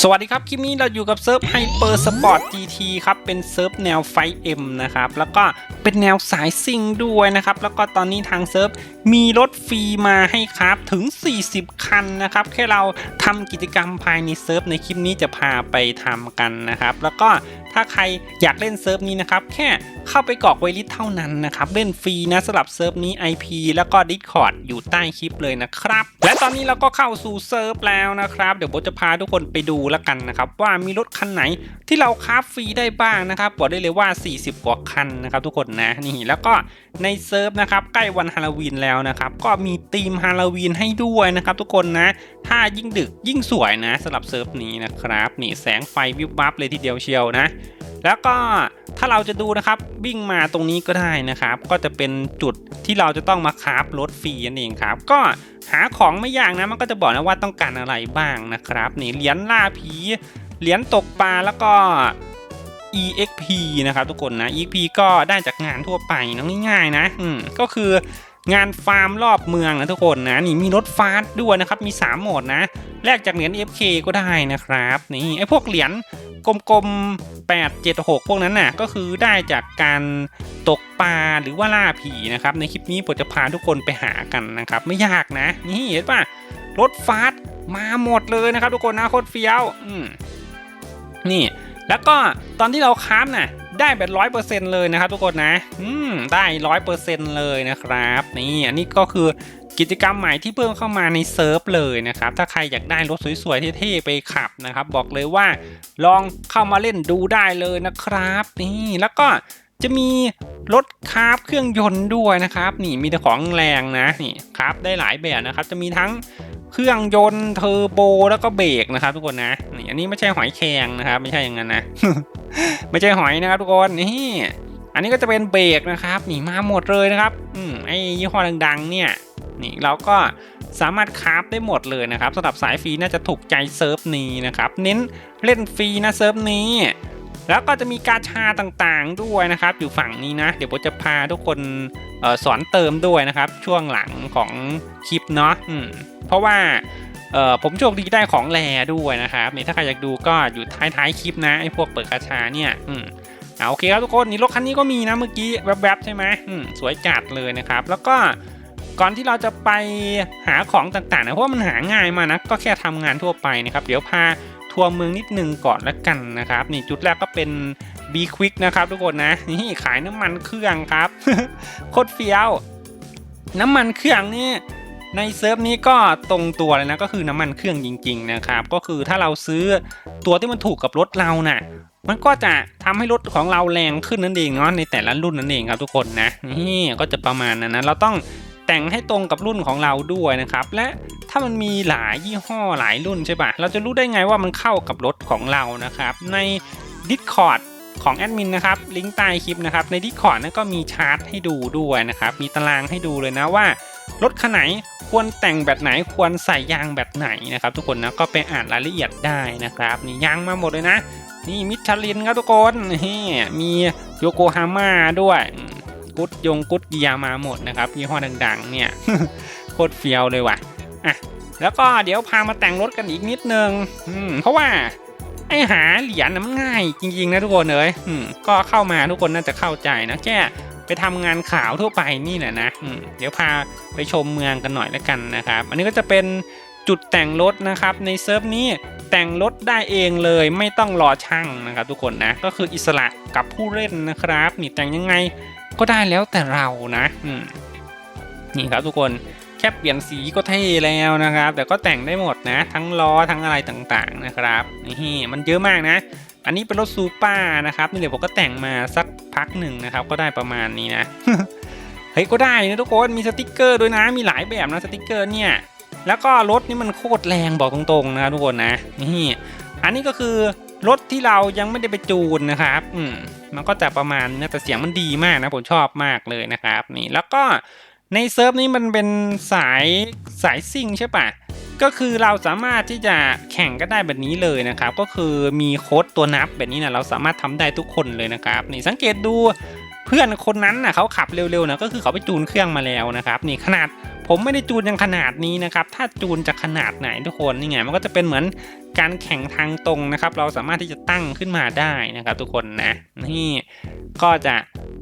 สวัสดีครับ คลิปนี้เราอยู่กับเซิร์ฟไฮเปอร์สปอร์ต GT ครับ เป็นเซิร์ฟแนวไฟเอ็มนะครับ แล้วก็เป็นแนวสายซิงด้วยนะครับ แล้วก็ตอนนี้ทางเซิร์ฟมีรถฟรีมาให้ครับถึง 40 คันนะครับ แค่เราทำกิจกรรมภายในเซิร์ฟในคลิปนี้จะพาไปทำกันนะครับ แล้วก็ ถ้าใครอยากเล่นเซิร์ฟนี้นะครับ แค่เข้าไปกรอกไวลิสเท่านั้นนะครับ เล่นฟรีนะสำหรับเซิร์ฟนี้ IP แล้วก็ Discord อยู่ใต้คลิปเลยนะครับ และตอนนี้เราก็เข้าสู่เซิร์ฟแล้วนะครับ เดี๋ยวโบจะพาทุกคนไปดูแล้วกันนะครับ ว่ามีรถคันไหนที่เราคราฟฟรีได้บ้างนะครับบอกได้เลยว่า 40 กว่าคันนะครับทุกคนนะนี่แล้วก็ในเซิร์ฟนะครับใกล้วันฮาโลวีนแล้วนะครับก็มีธีมฮาโลวีนให้ด้วยนะครับทุกคนนะถ้ายิ่งดึกยิ่งสวยนะสำหรับเซิร์ฟนี้นะครับนี่แสงไฟวิบวับเลยทีเดียวเชียวนะ แล้วก็ถ้าเราจะดูนะครับวิ่งมาตรงนี้ก็ได้นะครับ ก็จะเป็นจุดที่เราจะต้องมาคาฟรถฟรีนั่นเองครับ ก็หาของไม่ยากนะมันก็จะบอกนะว่าต้องการอะไรบ้างนะครับนี่เหรียญล่าผีเหรียญตกปลาแล้วก็ EXP นะครับทุกคนนะ EXP ก็ได้จากงานทั่วไปนะง่ายๆนะอืมก็คืองานฟาร์มรอบเมืองนะทุกคนนะนี่มีรถฟาสต์ด้วยนะครับมี 3 โหมดนะ แลกจากเหรียญ FK ก็ได้นะครับ นี่ไอพวกเหรียญกลมๆ8 7 6 พวกนั้นน่ะก็คือได้จากการตกปลาหรือว่าล่าผีนะครับ ในคลิปนี้ผมจะพาทุกคนไปหากันนะครับ ไม่ยากนะ นี่เห็นป่ะรถฟาสมาหมดเลยนะครับ ทุกคนนะโคตรเฟี้ยวนี่ แล้วก็ตอนที่เราค้ามน่ะได้แบบร้อยเปอร์เซ็นต์เลยนะครับทุกคนนะ อืม ได้ร้อยเปอร์เซ็นต์เลยนะครับ นี่ อันนี้ก็คือ กิจกรรมใหม่ที่เพิ่มเข้ามาในเซิร์ฟเลยนะครับ ถ้าใครอยากได้รถสวยๆเท่ๆไปขับนะครับ บอกเลยว่าลองเข้ามาเล่นดูได้เลยนะครับนี่แล้วก็จะมีรถคราฟเครื่องยนต์ด้วยนะครับ นี่มีแต่ของแรงนะนี่คราฟได้หลายแบบนะครับ จะมีทั้งเครื่องยนต์เทอร์โบแล้วก็เบรกนะครับ ทุกคนนะนี่อันนี้ไม่ใช่หอยแครงนะครับ ไม่ใช่อย่างนั้นนะไม่ใช่หอยนะครับ ทุกคนนี่อันนี้ก็จะเป็นเบรกนะครับนี่มาหมดเลยนะครับ อืมไอ้ยี่ห้อดัง ๆ เนี่ย นี่เราก็สามารถคราฟได้หมดเลยนะครับสำหรับสายฟรีน่าจะถูกใจเซิร์ฟนี้นะครับเน้นเล่นฟรีนะเซิร์ฟนี้ แล้วก็จะมีกาชาต่างๆด้วยนะครับ อยู่ฝั่งนี้นะ เดี๋ยวผมจะพาทุกคนออสอนเติมด้วยนะครับ ช่วงหลังของคลิปเนาะเพราะว่าผมโชคดีได้ของแรด้วยนะครับนี่ถ้าใครอยากดูก็อยู่ท้ายๆคลิปนะไอ้พวกเปิดกาชาเนี่ยอืมอ่าโอเคครับทุกคนนี่รถคันนี้ก็มีนะเมื่อกี้แวบๆใช่ไหมมสวยจัดเลยนะครับ แล้วก็ ก่อนที่เราจะไปหาของต่างๆนะเพราะว่ามันหาง่ายมากนะก็แค่ทำงานทั่วไปนะครับเดี๋ยวพาทัวร์เมืองนิดนึงก่อนละกันนะครับนี่จุดแรกก็เป็น B Quick นะครับทุกคนนะนี่ขายน้ำมันเครื่องครับโคตรเฟี้ยว น้ำมันเครื่องนี่ในเซิร์ฟนี้ก็ตรงตัวเลยนะก็คือน้ำมันเครื่องจริง ๆนะครับ ก็คือถ้าเราซื้อตัวที่มันถูกกับรถเราน่ะมันก็จะทำให้รถของเราแรงขึ้นนั่นเองเนาะในแต่ละรุ่นนั่นเองครับทุกคนนะนี่ก็จะประมาณนั้นนะเราต้อง แต่งให้ตรงกับรุ่นของเราด้วยนะครับ และถ้ามันมีหลายยี่ห้อหลายรุ่นใช่ปะเราจะรู้ได้ไงว่ามันเข้ากับรถของเรานะครับ ใน Discord ของแอดมินนะครับ ลิงก์ใต้คลิปนะครับ ใน Discord นั้นก็มีชาร์ตให้ดูด้วยนะครับ มีตารางให้ดูเลยนะว่ารถคันไหนควรแต่งแบบไหนควรใส่ยางแบบไหนนะครับ ทุกคนนะก็ไปอ่านรายละเอียดได้นะครับนี่ยางมาหมดเลยนะ นี่มิชลินครับทุกคนมีโยโกฮาม่าด้วย กุดยงกุดเกียร์มาหมดนะครับยี่ห้อดังๆ เนี่ยโคตรเฟี้ยวเลยว่ะอะแล้วก็เดี๋ยวพามาแต่งรถกันอีกนิดนึงอืมเพราะว่าไอหาเหรียญนะมันง่ายจริงๆนะทุกคนเลยอืมก็เข้ามาทุกคนน่าจะเข้าใจนะแค่ไปทำงานข่าวทั่วไปนี่แหละนะอืมเดี๋ยวพาไปชมเมืองกันหน่อยแล้วกันนะครับ อันนี้ก็จะเป็นจุดแต่งรถนะครับในเซิร์ฟนี้แต่งรถได้เองเลยไม่ต้องรอช่างนะครับทุกคนนะก็คืออิสระกับผู้เล่นนะครับนี่แต่งยังไง ก็ได้แล้วแต่เรานะนี่ครับทุกคนแค่เปลี่ยนสีก็เท่แล้วนะครับ แต่ก็แต่งได้หมดนะ ทั้งล้อทั้งอะไรต่างๆนะครับนี่มันเยอะมากนะ อันนี้เป็นรถซูเปอร์นะครับนี่เดี๋ยวผมก็แต่งมาสักพักหนึ่งนะครับ ก็ได้ประมาณนี้นะเฮ้ยก็ได้นะทุกคนมีสติกเกอร์ด้วยนะมีหลายแบบนะสติกเกอร์เนี่ยแล้วก็รถนี่มันโคตรแรงบอกตรงๆนะทุกคนนะนี่อันนี้ก็คือ รถที่เรายังไม่ได้ไปจูนนะครับ อืมมันก็จะประมาณนี้แต่เสียงมันดีมากนะผมชอบมากเลยนะครับ นี่แล้วก็ในเซิร์ฟนี้มันเป็นสายสายซิ่งใช่ปะก็คือเราสามารถที่จะแข่งก็ได้แบบนี้เลยนะครับ ก็คือมีโค้ดตัวนับแบบนี้นะเราสามารถทำได้ทุกคนเลยนะครับ นี่สังเกตดูเพื่อนคนนั้นน่ะเขาขับเร็วๆนะก็คือเขาไปจูนเครื่องมาแล้วนะครับ นี่ขนาดผมไม่ได้จูนยังขนาดนี้นะครับ ถ้าจูนจะขนาดไหนทุกคนนี่ไงมันก็จะเป็นเหมือน การแข่งทางตรงนะครับ เราสามารถที่จะตั้งขึ้นมาได้นะครับ ทุกคนนะนี่ก็จะ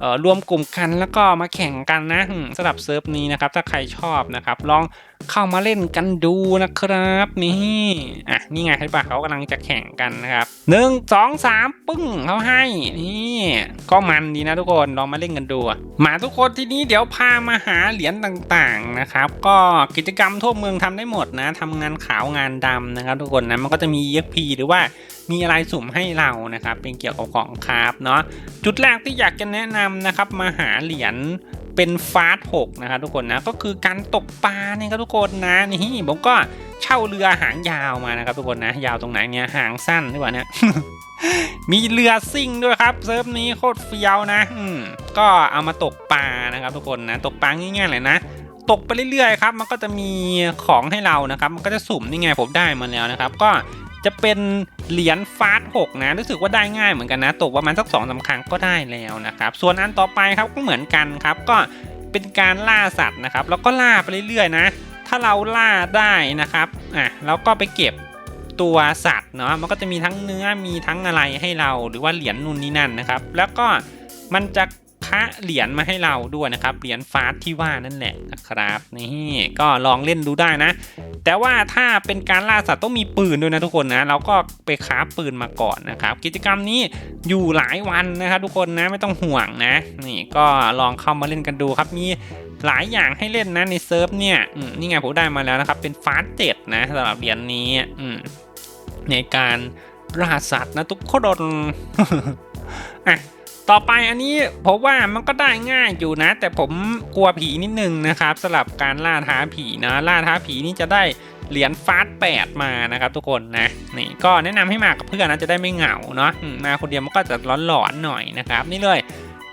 เอ่อรวมกลุ่มกันแล้วก็มาแข่งกันนะอืมสำหรับเซิร์ฟนี้นะครับ ถ้าใครชอบนะครับ ลองเข้ามาเล่นกันดูนะครับนี่อะนี่ไงเห็นปะเขากำลังจะแข่งกันนะครับหนึ่งสองสามปึ้งเขาให้นี่ก็มันดีนะทุกคนลองมาเล่นกันดูอะมาทุกคนทีนี้เดี๋ยวพามาหาเหรียญต่างๆนะครับ ก็กิจกรรมทั่วเมืองทำได้หมดนะทำงานขาวงานดำนะครับ ทุกคนนะมันก็จะมี EXP หรือว่ามีอะไรสุ่มให้เรานะครับ เป็นเกี่ยวกับของคราฟเนาะจุดแรกที่อยากจะแนะนำนะครับมาหาเหรียญเป็นฟาสหกนะครับทุกคนนะก็คือการตกปลาเนี่ยครับทุกคนนะนี่ผมก็เช่าเรือหางยาวมานะครับทุกคนนะ ยาวตรงไหนเนี่ยหางสั้นหรือเปล่าเนี่ยมีเรือซิ่งด้วยครับเซิร์ฟนี้โคตรเฟี้ยวนะ อืมก็เอามาตกปลานะครับทุกคนนะ ตกปลาง่ายๆเลยนะ ตกไปเรื่อยๆครับ มันก็จะมีของให้เรานะครับ มันก็จะสุ่มนี่ไงผมได้มาแล้วนะครับ ก็จะเป็นเหรียญฟาสหกนะรู้สึกว่าได้ง่ายเหมือนกันนะ ตกประมาณสักสองสาครั้งก็ได้แล้วนะครับ ส่วนอันต่อไปครับก็เหมือนกันครับ ก็เป็นการล่าสัตว์นะครับ แล้วก็ล่าไปเรื่อยๆนะ ถ้าเราล่าได้นะครับอะเราก็ไปเก็บตัวสัตว์เนาะมันก็จะมีทั้งเนื้อมีทั้งอะไรให้เราหรือว่าเหรียญนู่นนี่นั่นนะครับ แล้วก็มันจะ คะเหรียญมาให้เราด้วยนะครับ เหรียญฟาสที่ว่านั่นแหละนะครับนี่ก็ลองเล่นดูได้นะ แต่ว่าถ้าเป็นการล่าสัตว์ต้องมีปืนด้วยนะทุกคนนะ เราก็ไปคราปืนมาก่อนนะครับ กิจกรรมนี้อยู่หลายวันนะครับทุกคนนะไม่ต้องห่วงนะ นี่ก็ลองเข้ามาเล่นกันดูครับมีหลายอย่างให้เล่นนะในเซิร์ฟเนี่ยนี่ไงผมได้มาแล้วนะครับเป็นฟาสเจ็ดนะสำหรับเหรียญนี้อืในการล่าสัตว์นะทุกคนอะ ต่อไปอันนี้ผมว่ามันก็ได้ง่ายอยู่นะ แต่ผมกลัวผีนิดนึงนะครับสำหรับการล่าท้าผีนะล่าท้าผีนี่จะได้เหรียญฟาสแปดมานะครับทุกคนนะนี่ก็แนะนำให้มากับเพื่อนนะจะได้ไม่เหงาเนาะมาคนเดียวมันก็จะหลอนๆหน่อยนะครับ นี่เลย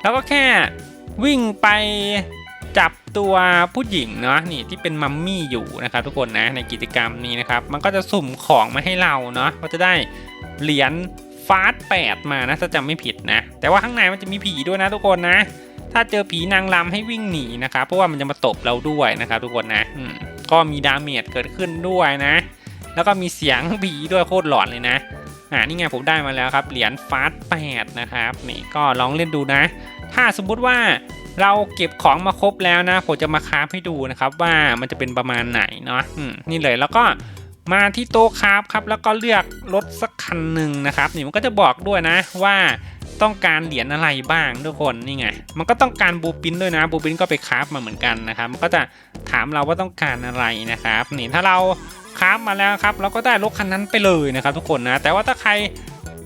แล้วก็แค่วิ่งไปจับตัวผู้หญิงเนาะนี่ที่เป็นมัมมี่อยู่นะครับทุกคนนะในกิจกรรมนี้นะครับ มันก็จะสุ่มของมาให้เราเนาะก็จะได้เหรียญ ฟาสแปดมานะถ้าจำไม่ผิดนะ แต่ว่าข้างในมันจะมีผีด้วยนะทุกคนนะ ถ้าเจอผีนางรำให้วิ่งหนีนะครับเพราะว่ามันจะมาตบเราด้วยนะครับทุกคนนะก็มีดาเมจเกิดขึ้นด้วยนะ แล้วก็มีเสียงผีด้วยโคตรหลอนเลยนะอ่านี่ไงผมได้มาแล้วครับเหรียญฟาสแปดนะครับนี่ก็ลองเล่นดูนะ ถ้าสมมุติว่าเราเก็บของมาครบแล้วนะผมจะมาคราฟให้ดูนะครับว่ามันจะเป็นประมาณไหนเนาะนี่เลยแล้วก็ มาที่โต๊ะคราฟครับแล้วก็เลือกรถสักคันหนึ่งนะครับนี่มันก็จะบอกด้วยนะว่าต้องการเหรียญอะไรบ้างทุกคนนี่ไงมันก็ต้องการบูปินด้วยนะบูปินก็ไปคราฟมาเหมือนกันนะครับมันก็จะถามเราว่าต้องการอะไรนะครับนี่ถ้าเราคราฟมาแล้วครับ เราก็ได้รถคันนั้นไปเลยนะครับทุกคนนะแต่ว่าถ้าใคร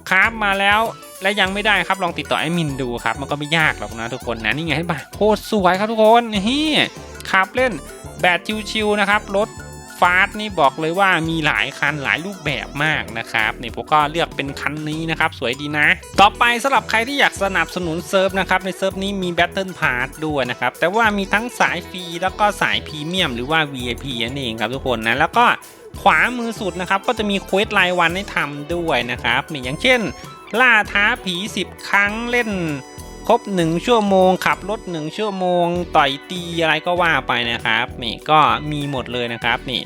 คราฟมาแล้วและยังไม่ได้ครับลองติดต่อไอ้มินดูครับมันก็ไม่ยากหรอกนะทุกคนนะนี่ไงเห็นปะโคตรสวยครับทุกคนนี่ขับเล่นแบบชิวๆนะครับรถ ฟาสนี่บอกเลยว่ามีหลายคันหลายรูปแบบมากนะครับนี่ผมก็เลือกเป็นคันนี้นะครับ สวยดีนะ ต่อไปสำหรับใครที่อยากสนับสนุนเซิร์ฟนะครับ ในเซิร์ฟนี้มี Battle Pass ด้วยนะครับ แต่ว่ามีทั้งสายฟรีแล้วก็สายพรีเมียมหรือว่า VIP นั่นเองครับทุกคนนะ แล้วก็ขวามือสุดนะครับ ก็จะมีเควสรายวันให้ทำด้วยนะครับนี่อย่างเช่น ล่าท้าผี 10 ครั้งเล่น ครบ 1 ชั่วโมง ขับรถ 1 ชั่วโมง ต่อยตีอะไรก็ว่าไปนะครับนี่ก็มีหมดเลยนะครับนี่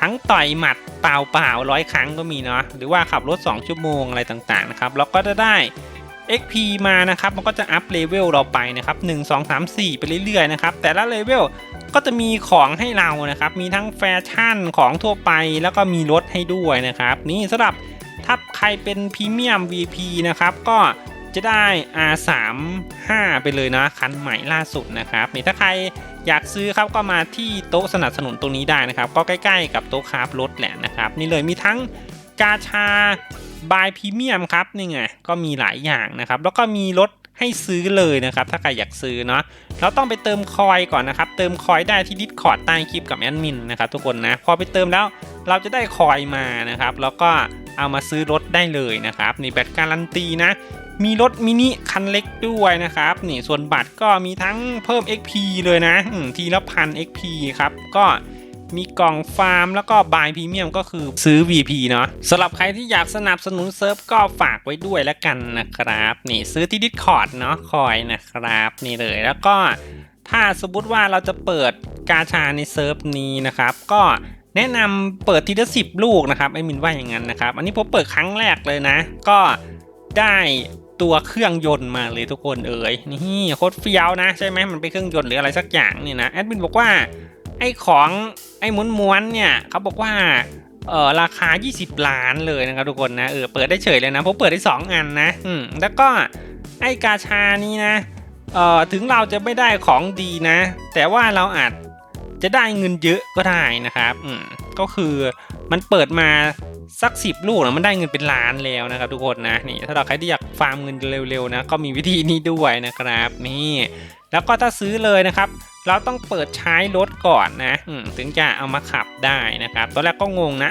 ทั้งต่อยหมัดเปล่าเปล่าร้อยครั้งก็มีเนาะหรือว่าขับรถ 2 ชั่วโมงอะไรต่างๆนะครับแล้วก็จะได้ XP มานะครับมันก็จะอัพเลเวลเราไปนะครับ1 2 3 4 ไปเรื่อยๆนะครับแต่ละเลเวลก็จะมีของให้เรานะครับ มีทั้งแฟชั่นของทั่วไป แล้วก็มีรถให้ด้วยนะครับ นี่สำหรับถ้าใครเป็นพรีเมียม VP นะครับ ก็ จะได้ R35 ไปเลยนะคันใหม่ล่าสุดนะครับนี่ถ้าใครอยากซื้อครับก็มาที่โต๊ะสนับสนุนตรงนี้ได้นะครับ ก็ใกล้ๆกับโต๊ะคราฟรถแหละนะครับ นี่เลยมีทั้งกาชาบายพรีเมียมครับนี่ไงก็มีหลายอย่างนะครับ แล้วก็มีรถ ให้ซื้อเลยนะครับ ถ้าใครอยากซื้อเนาะเราต้องไปเติมคอยก่อนนะครับ เติมคอยได้ที่ดิสคอร์ดใต้คลิปกับแอดมินนะครับทุกคนนะ พอไปเติมแล้วเราจะได้คอยมานะครับ แล้วก็เอามาซื้อรถได้เลยนะครับ นี่แบตการันตีนะ มีรถมินิคันเล็กด้วยนะครับ นี่ส่วนบัตรก็มีทั้งเพิ่ม XP เลยนะทีละพัน XP ครับ ก็ มีกล่องฟาร์มแล้วก็บายพรีเมียมก็คือซื้อ VP เนาะสำหรับใครที่อยากสนับสนุนเซิร์ฟก็ฝากไว้ด้วยแล้วกันนะครับ นี่ซื้อที่ Discord เนาะคอยนะครับ นี่เลยแล้วก็ถ้าสมมติว่าเราจะเปิดกาชาในเซิร์ฟนี้นะครับ ก็แนะนำเปิดทีละสิบลูกนะครับไอ้มินว่าอย่างนั้นนะครับ อันนี้ผมเปิดครั้งแรกเลยนะ ก็ได้ตัวเครื่องยนต์มาเลยทุกคนเอ่ยนี่โคตรเฟี้ยวนะ ใช่ไหมมันเป็นเครื่องยนต์หรืออะไรสักอย่างนี่นะแอดมินบอกว่า ไอ้ของไอ้ม้วนๆเนี่ยเขาบอกว่าเออราคา 20 ล้านเลยนะครับทุกคนนะเออเปิดได้เฉยเลยนะผมเปิดได้ 2 อันนะอืมแล้วก็ไอ้กาชานี้นะเออถึงเราจะไม่ได้ของดีนะ แต่ว่าเราอาจจะได้เงินเยอะก็ได้นะครับอืมก็คือมันเปิดมาสักสิบลูกนะมันได้เงินเป็นล้านแล้วนะครับทุกคนนะนี่ถ้าเราใครที่อยากฟาร์มเงินเร็วๆนะก็มีวิธีนี้ด้วยนะครับนี่ แล้วก็ถ้าซื้อเลยนะครับ เราต้องเปิดใช้รถก่อนนะถึงจะเอามาขับได้นะครับ ตอนแรกก็งงนะ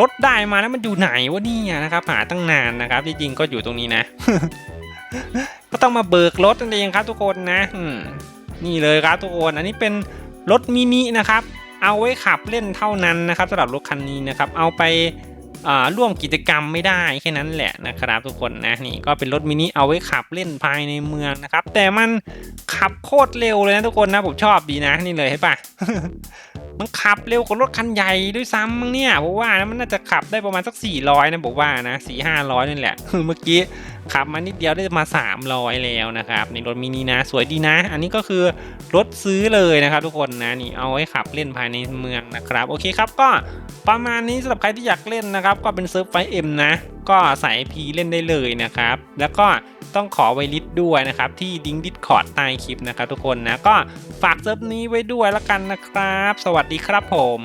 รถได้มาแล้วมันอยู่ไหนวะเนี่ยนะครับ หาตั้งนานนะครับจริงๆก็อยู่ตรงนี้นะ ก็ต้องมาเบิกรถนั่นเองครับทุกคนนะนี่เลยครับทุกคนอันนี้เป็นรถมินินะครับ เอาไว้ขับเล่นเท่านั้นนะครับสำหรับรถคันนี้นะครับ เอาไป ร่วมกิจกรรมไม่ได้แค่นั้นแหละนะครับทุกคนนะนี่ก็เป็นรถมินิเอาไว้ขับเล่นภายในเมืองนะครับ แต่มันขับโคตรเร็วเลยนะทุกคนนะผมชอบดีนะนี่เลยเห็นปะมันขับเร็วกว่ารถคันใหญ่ด้วยซ้ำมั้งเนี่ยผมว่านะมันน่าจะขับได้ประมาณสัก 400 นะผมว่านะ4 500 นั่นแหละเมื่อกี้ ขับมานิดเดียวได้มา 300 แล้วนะครับ ในรถมินินะสวยดีนะ อันนี้ก็คือรถซื้อเลยนะครับทุกคนนะนี่เอาไว้ขับเล่นภายในเมืองนะครับโอเคครับก็ประมาณนี้สำหรับใครที่อยากเล่นนะครับ ก็เป็นเซิร์ฟไฟเอ็มนะ ก็ใส่พีเล่นได้เลยนะครับ แล้วก็ต้องขอไวลิสด้วยนะครับ ที่ดิงดิสคอร์ดใต้คลิปนะครับทุกคนนะ ก็ฝากเซิร์ฟนี้ไว้ด้วยแล้วกันนะครับ สวัสดีครับผม